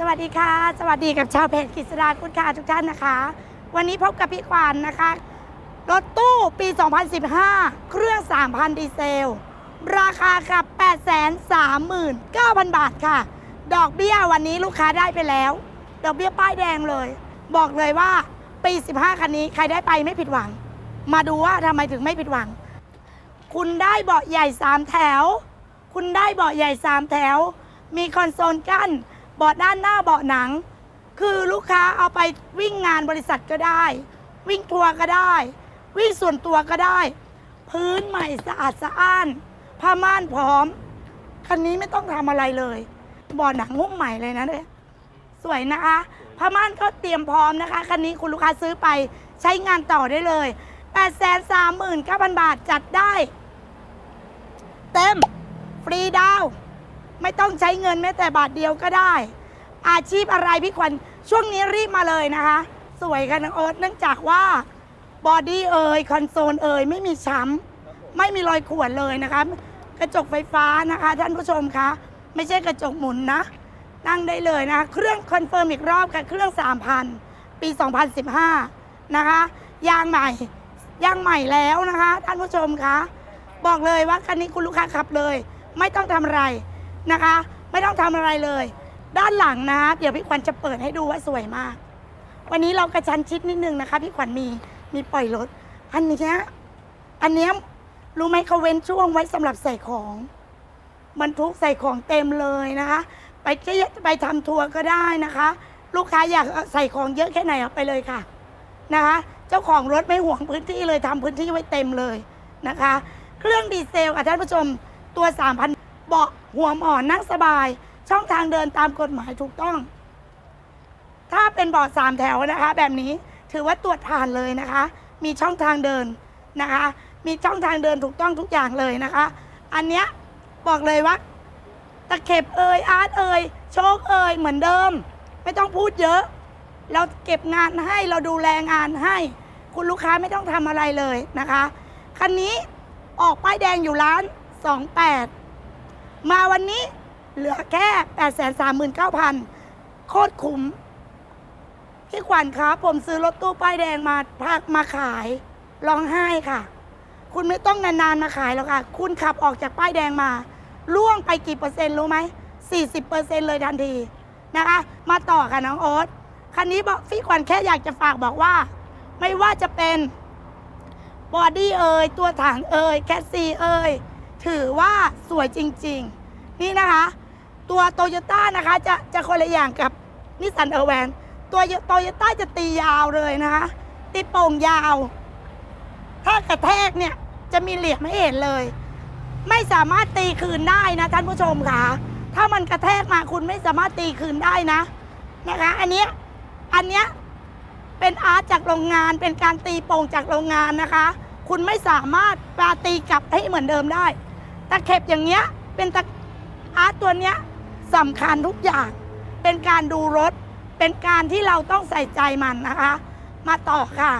สวัสดีค่ะ สวัสดีกับชาวเพจกิษดาคุณค่ะทุกท่านนะคะ วันนี้พบกับพี่ขวัญนะคะ รถตู้ปี 2015 เครื่อง 3,000 ดีเซล ราคากับ 839,000 บาทค่ะ ดอกเบี้ยวันนี้ลูกค้าได้ไปแล้ว ดอกเบี้ยป้ายแดงเลย บอกเลยว่าปี 15 คันนี้ใครได้ไปไม่ผิดหวัง มาดูว่าทำไมถึงไม่ผิดหวัง คุณได้เบาะใหญ่ 3 แถว คุณได้เบาะใหญ่ 3 แถว มีคอนโซลกั้น เบาะด้านหน้าเบาะหนัง คือลูกค้าเอาไปวิ่งงานบริษัทก็ได้ วิ่งทัวร์ก็ได้ วิ่งส่วนตัวก็ได้ พื้นใหม่สะอาดสะอ้านผ้าม่านพร้อม คันนี้ไม่ต้องทำอะไรเลยเบาะหนังหุ้มใหม่เลยนะเนี่ยสวยนะคะผ้าม่านก็เตรียมพร้อมนะคะคันนี้คุณลูกค้าซื้อไปใช้งานต่อได้เลย8 3 9 0 0 0 บาทจัดได้ เต็ม ฟรีดาว ไม่ต้องใช้เงินแม้แต่บาทเดียวก็ได้ อาชีพอะไรพี่ขวัญช่วงนี้รีบมาเลยนะคะ สวยกันน้องโอ๊ตเนื่องจากว่าบอดี้เอ่ยคอนโซลเอ่ยไม่มีช้ำไม่มีรอยข่วนเลยนะคะ กระจกไฟฟ้านะคะ ท่านผู้ชมคะไม่ใช่กระจกหมุนนะ นั่งได้เลยนะะเครื่องคอนเฟิร์มอีกรอบค่ะเครื่อง 3,000 ปี 2015 นะคะ ยางใหม่ ยางใหม่แล้วนะคะ ท่านผู้ชมคะ บอกเลยว่าคันนี้คุณลูกค้าขับเลย ไม่ต้องทำอะไร นะคะ ไม่ต้องทำอะไรเลย ด้านหลังนะ เดี๋ยวพี่ขวัญจะเปิดให้ดูว่าสวยมาก วันนี้เรากระชันชิดนิดนึงนะคะ พี่ขวัญมีมีปล่อยรถ อันนี้อันเนี้ยรู้ไหมเขาเว้นช่วงไว้สำหรับใส่ของบรรทุกใส่ของเต็มเลยนะคะ ไปเที่ยวไปทำทัวร์ก็ได้นะคะ ลูกค้าอยากใส่ของเยอะแค่ไหนเอาไปเลยค่ะนะคะ เจ้าของรถไม่ห่วงพื้นที่เลยทำพื้นที่ไว้เต็มเลยนะคะ เครื่องดีเซลค่ะท่านผู้ชมตัว 3,000เบาะ หัวหมอนนั่งสบาย ช่องทางเดินตามกฎหมายถูกต้อง ถ้าเป็นเบาะสามแถวนะคะ แบบนี้ถือว่าตรวจผ่านเลยนะคะ มีช่องทางเดินนะคะ มีช่องทางเดินถูกต้องทุกอย่างเลยนะคะ อันเนี้ยบอกเลยว่าตะเข็บเอยอาร์ตเอยโชคเอยเหมือนเดิม ไม่ต้องพูดเยอะ เราเก็บงานให้เราดูแลงานให้ คุณลูกค้าไม่ต้องทำอะไรเลยนะคะ คันนี้ออกป้ายแดงอยู่ร้าน 28 มาวันนี้เหลือแค่839,000โคตรคุ้มพี่ขวัญครับผมซื้อรถตู้ป้ายแดงมาพากมาขายร้องไห้ค่ะ คุณไม่ต้องนานๆมาขายหรอกค่ะ คุณขับออกจากป้ายแดงมาล่วงไปกี่เปอร์เซ็นต์รู้ไหม40เปอร์เซ็นต์เลยทันทีนะคะ มาต่อค่ะน้องโอ๊ตคันนี้บอกพี่ขวัญแค่อยากจะฝากบอกว่า ไม่ว่าจะเป็นบอดี้เอ่ยตัวถังเอ่ยแคสซีเอ่ย ถือว่าสวยจริง ๆ นี่นะคะ ตัวโตโยต้านะคะจะจะคนละอย่างกับนิสสันเออร์แวนตัวโตโยต้าจะตียาวเลยนะคะ ตีโป่งยาว ถ้ากระแทกเนี่ยจะมีเหลี่ยมให้เห็นเลย ไม่สามารถตีคืนได้นะท่านผู้ชมค่ะ ถ้ามันกระแทกมาคุณไม่สามารถตีคืนได้นะนะคะ อันนี้อันเนี้ยเป็นอาร์ตจากโรงงานเป็นการตีโป่งจากโรงงานนะคะ คุณไม่สามารถปาตีกลับให้เหมือนเดิมได้ ตะเข็บอย่างเงี้ย เป็นตะอาร์ตตัวเนี้ยสำคัญทุกอย่าง เป็นการดูรถ เป็นการที่เราต้องใส่ใจมันนะคะ มาต่อค่ะ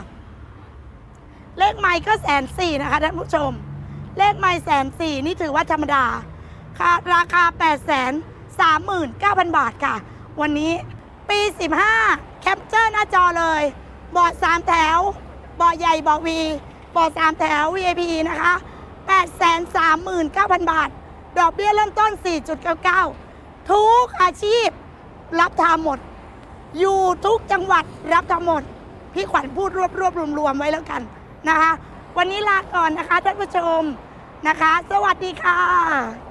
เลขไมค์ก็แสนสี่นะคะท่านผู้ชม เลขไมค์แสนสี่นี่ถือว่าธรรมดาค่ะราคา8 3 9 0 0 0 บาทค่ะ วันนี้ปี 15 แคปเจอร์หน้าจอเลยเบาะ3แถวบาะใหญ่บาะวีเบาะ3แถว VIP นะคะ 8 3 9 0 0 0 บาท ดอกเบี้ยเริ่มต้น 4.99 ทุกอาชีพรับทำหมด อยู่ทุกจังหวัดรับทำหมด พี่ขวัญพูดรวบรวบรวมรวมๆไว้แล้วกันนะคะ วันนี้ลาก่อนนะคะท่านผู้ชมนะคะ สวัสดีค่ะ